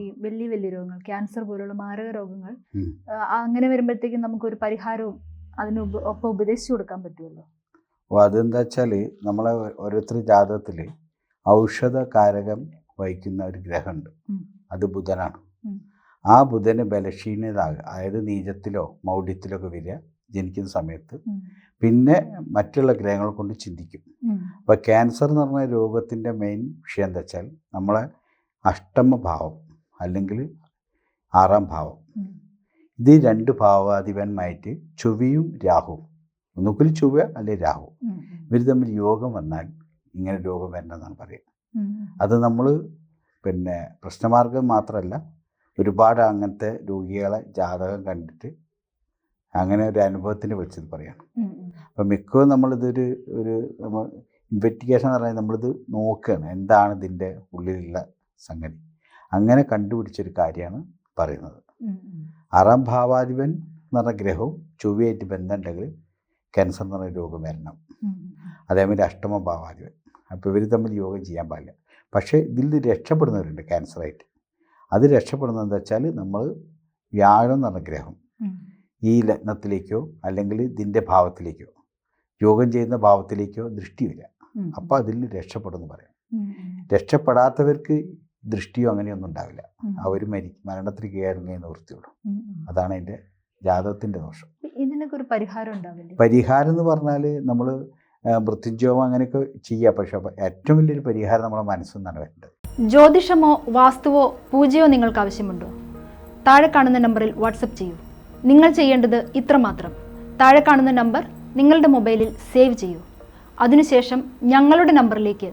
ഈ വലിയ വലിയ രോഗങ്ങൾ ക്യാൻസർ പോലുള്ള മാരക രോഗങ്ങൾ അങ്ങനെ വരുമ്പോഴത്തേക്കും നമുക്കൊരു പരിഹാരവും അതിന് ഒപ്പം ഉപദേശിച്ചു കൊടുക്കാൻ പറ്റുമല്ലോ അപ്പോൾ അതെന്താ വെച്ചാൽ നമ്മളെ ഓരോരുത്തർ ജാതകത്തിൽ ഔഷധകാരകം വഹിക്കുന്ന ഒരു ഗ്രഹമുണ്ട്. അത് ബുധനാണ്. ആ ബുധന് ബലക്ഷീണതാകുക അതായത് നീചത്തിലോ മൗഢ്യത്തിലോ ഒക്കെ വരിക ജനിക്കുന്ന സമയത്ത്. പിന്നെ മറ്റുള്ള ഗ്രഹങ്ങളെ കൊണ്ട് ചിന്തിക്കും. അപ്പോൾ ക്യാൻസർ എന്ന് പറഞ്ഞ രോഗത്തിന്റെ മെയിൻ വിഷയം എന്താ വെച്ചാൽ നമ്മളെ അഷ്ടമ ഭാവം അല്ലെങ്കിൽ ആറാം ഭാവം. ഇത് രണ്ട് ഭാവാധിപന്മായിട്ട് ചൊവ്വയും രാഹുവും. ഒന്നുകിൽ ചൊവ്വ അല്ലെ രാഹു. ഇവർ തമ്മിൽ യോഗം വന്നാൽ ഇങ്ങനെ രോഗം വരണമെന്നാണ് പറയുക. അത് നമ്മൾ പിന്നെ പ്രശ്നമാർഗം മാത്രമല്ല ഒരുപാട് അങ്ങനത്തെ രോഗികളെ ജാതകം കണ്ടിട്ട് അങ്ങനെ ഒരു അനുഭവത്തിന് വിളിച്ചത് പറയാണ്. അപ്പം മിക്കവും നമ്മളിതൊരു ഒരു നമ്മൾ ഇൻവെസ്റ്റിഗേഷൻ എന്ന് പറഞ്ഞാൽ നമ്മളിത് നോക്കുകയാണ് എന്താണ് ഇതിന്റെ ഉള്ളിലുള്ള സംഗതി. അങ്ങനെ കണ്ടുപിടിച്ചൊരു കാര്യമാണ് പറയുന്നത്. ആറാം ഭാവാധിപൻ എന്ന് പറഞ്ഞ ഗ്രഹവും ചൊവ്വയായിട്ട് ബന്ധമുണ്ടെങ്കിൽ ക്യാൻസർ എന്ന് പറഞ്ഞ രോഗം വരണം. അതേമാതിരി അഷ്ടമ ഭാവാധിപൻ. അപ്പോൾ ഇവർ തമ്മിൽ യോഗം ചെയ്യാൻ പാടില്ല. പക്ഷേ ഇതിൽ നിന്ന് രക്ഷപ്പെടുന്നവരുണ്ട് ക്യാൻസറായിട്ട് അത് രക്ഷപ്പെടുന്നത് എന്താ വെച്ചാൽ നമ്മൾ വ്യാഴം എന്ന് പറഞ്ഞ ഗ്രഹം. ഈ ലഗ്നത്തിലേക്കോ അല്ലെങ്കിൽ ഇതിന്റെ ഭാവത്തിലേക്കോ യോഗം ചെയ്യുന്ന ഭാവത്തിലേക്കോ ദൃഷ്ടി വരിക. അപ്പോൾ അതിൽ രക്ഷപ്പെടുമെന്ന് പറയാം. രക്ഷപ്പെടാത്തവർക്ക് ദൃഷ്ടിയോ അങ്ങനെയൊന്നും ഉണ്ടാവില്ല. അവർ മരി മരണത്തിന് കീഴടങ്ങിയ നിവൃത്തിയുള്ളൂ. അതാണ് അതിന്റെ ജാതകത്തിന്റെ ദോഷം. ഇതിനൊക്കെ ഒരു പരിഹാരം ഉണ്ടാവില്ല? പരിഹാരം എന്ന് പറഞ്ഞാൽ നമ്മൾ മൃത്യുഞ്ജോമം അങ്ങനെയൊക്കെ ചെയ്യുക പക്ഷെ ഏറ്റവും വലിയൊരു പരിഹാരം നമ്മുടെ മനസ്സിൽ നിന്നാണ് വരേണ്ടത് ജ്യോതിഷമോ വാസ്തുവോ പൂജയോ നിങ്ങൾക്ക് ആവശ്യമുണ്ടോ? താഴെ കാണുന്ന നമ്പറിൽ വാട്സപ്പ് ചെയ്യൂ. നിങ്ങൾ ചെയ്യേണ്ടത് ഇത്രമാത്രം താഴെ കാണുന്ന നമ്പർ നിങ്ങളുടെ മൊബൈലിൽ സേവ് ചെയ്യൂ. അതിനുശേഷം ഞങ്ങളുടെ നമ്പറിലേക്ക്